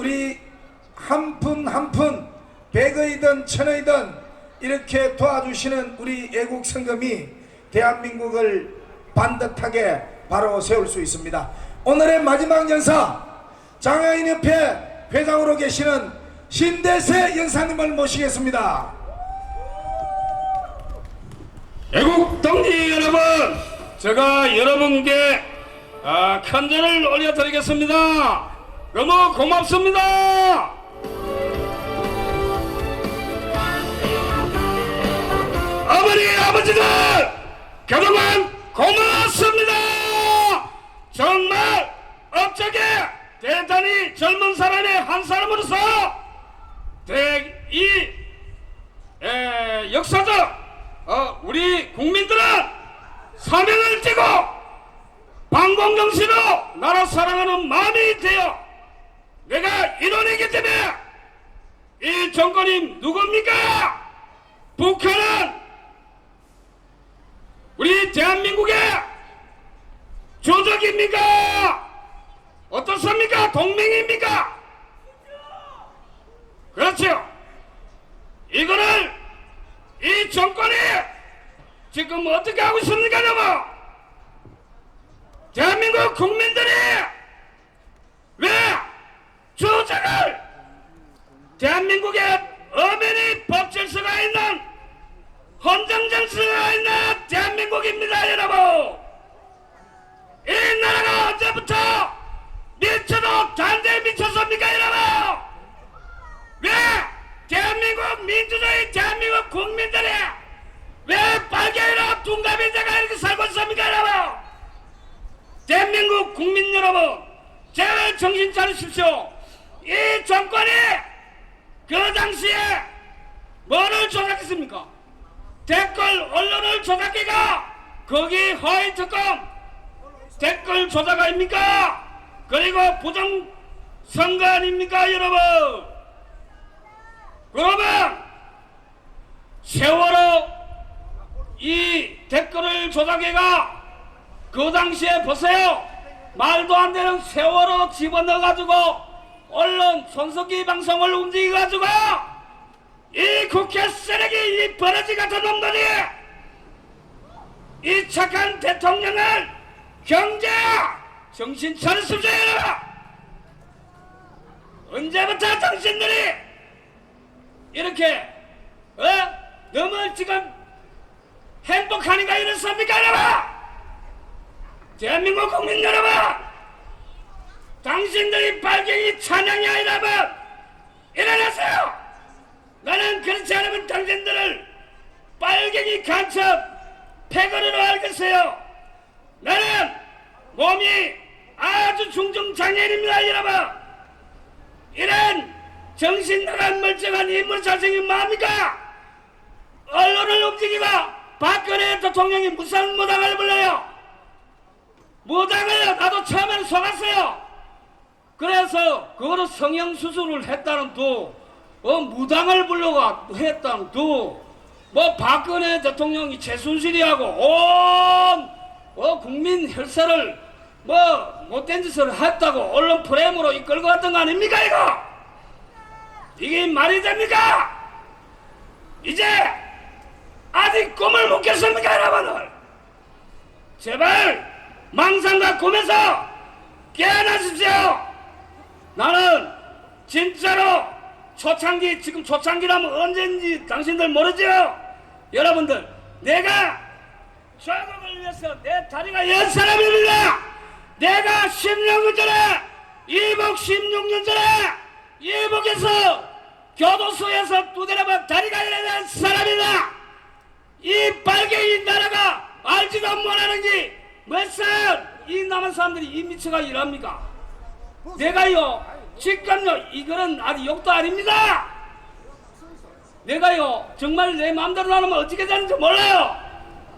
우리 한 푼 한 푼 백의든 천의든 이렇게 도와주시는 우리 애국 성금이 대한민국을 반듯하게 바로 세울 수 있습니다. 오늘의 마지막 연사 장애인협회 회장으로 계시는 신대세 연사님을 모시겠습니다. 애국 동지 여러분, 제가 여러분께 아, 편지를 올려드리겠습니다. 너무 고맙습니다. 어머니, 아버지들, 그동안 고맙습니다. 정말 업적에 대단히 젊은 사람의 한 사람으로서 대, 이 에, 역사적 어, 우리 국민들은 사명을 띠고 방공정신으로 나라 사랑하는 마음이 되어 내가 일원이기 때문에 이 정권이 누굽니까? 북한은 우리 대한민국의 조적입니까? 어떻습니까? 동맹입니까? 그렇죠. 이거를 이 정권이 지금 어떻게 하고 있습니까, 여러분? 대한민국 국민들이 왜 조작을 대한민국에 엄연히 법 질서가 있는 헌정 질서가 있는 대한민국입니다, 여러분. 이 나라가 언제부터 미쳐도 단대에 미쳤습니까, 여러분? 왜 대한민국 민주주의 대한민국 국민들이 왜 빨개이라 둔갑인자가 이렇게 살고 있습니까 여러분? 대한민국 국민 여러분 제발 정신 차리십시오. 이 정권이 그 당시에 뭐를 조작했습니까? 댓글 언론을 조작해가 거기 허위 특검 댓글 조작 아닙니까? 그리고 부정 선거 아닙니까 여러분? 그러면 세월호 이 댓글을 조작해가 그 당시에 보세요. 말도 안 되는 세월호 집어넣어가지고 언론 손석희 방송을 움직여가지고 이 국회 쓰레기 이 버러지 같은 놈들이 이 착한 대통령을 경제 정신 차리십시오 언제부터 당신들이 이렇게 어? 너무 지금 행복하니까 이렇습니까 여러분? 대한민국 국민 여러분! 당신들이 발갱이 찬양이 아니라면 일어나세요! 나는 그렇지 않으면 당신들을 빨갱이 간첩 패거리로 알겠어요. 나는 몸이 아주 중증장애인입니다 여러분 이런 정신 나간 멀쩡한 인물 자생이 뭡니까? 언론을 움직이고 박근혜 대통령이 무슨 무당을 불러요? 무당을 나도 처음에는 속았어요. 그래서 그거로 성형 수술을 했다는 또 어, 무당을 불러가 했다는 또뭐 박근혜 대통령이 최순실이하고 온 어, 국민 혈세를 뭐 못된 짓을 했다고 언론 프레임으로 이끌고 갔던 거 아닙니까 이거? 이게 말이 됩니까? 이제 아직 꿈을 못 깼습니까 여러분들? 제발 망상과 꿈에서 깨어나십시오. 나는 진짜로 초창기 지금 초창기라면 언제인지 당신들 모르죠? 여러분들 내가 조국을 위해서 내 다리가 연 사람입니다. 내가 16년 전에 이복 16년 전에 이복에서 교도소에서 두드려봐 다리가 일어난 사람이다. 이 빨갱이 나라가 알지도 못하는 게 몇살 이 남은 사람들이 이 미쳐가 일합니까? 내가요 직감요 이거는 아주 욕도 아닙니다. 내가요 정말 내 마음대로 하면 어떻게 되는지 몰라요.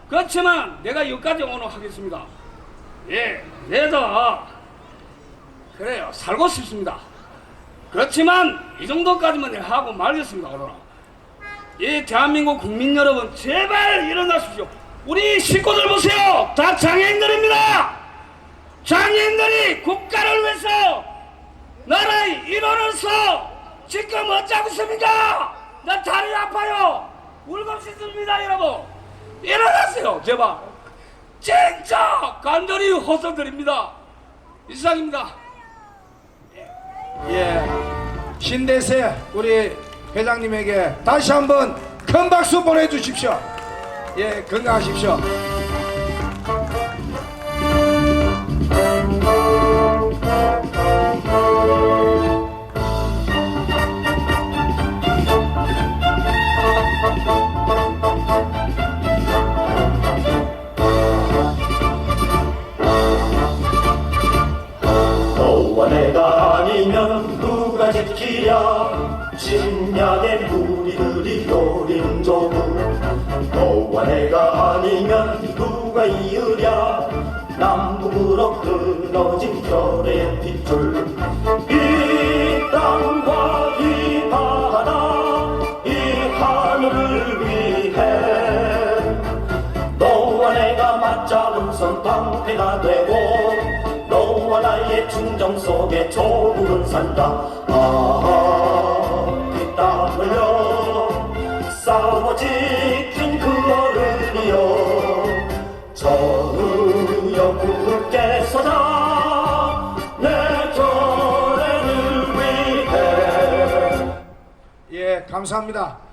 그렇지만 내가 여기까지 오늘 하겠습니다. 예, 내가 그래요 살고 싶습니다. 그렇지만 이 정도까지만 하고 말겠습니다. 그러나 이 대한민국 국민 여러분 제발 일어나십시오. 우리 식구들 보세요. 다 장애인들입니다. 장애인들이 국가를 위해서 나라의 일원으로서 지금 어쩌고 있습니까? 나 다리 아파요. 울고 싶습니다, 여러분. 일어나세요, 제발. 진짜 간절히 호소드립니다. 이상입니다. 예. 신대세 우리 회장님에게 다시 한번 큰 박수 보내주십시오. 예, 건강하십시오. 지키랴 신년의 우리들이 노리는 조국 너와 내가 아니면 누가 이으랴? 남북으로 끊어진 별의 핏줄. 이 땅과 이 바다 이 하늘을 위해 너와 내가 맞잡은 손 방패가 되고 너와 나의 충정 속에 조국은 산다. 아피땀 흘려 싸워 지킨 그 어른이여 전우여 굳게 서자 내 결의를 위해. 예, 감사합니다.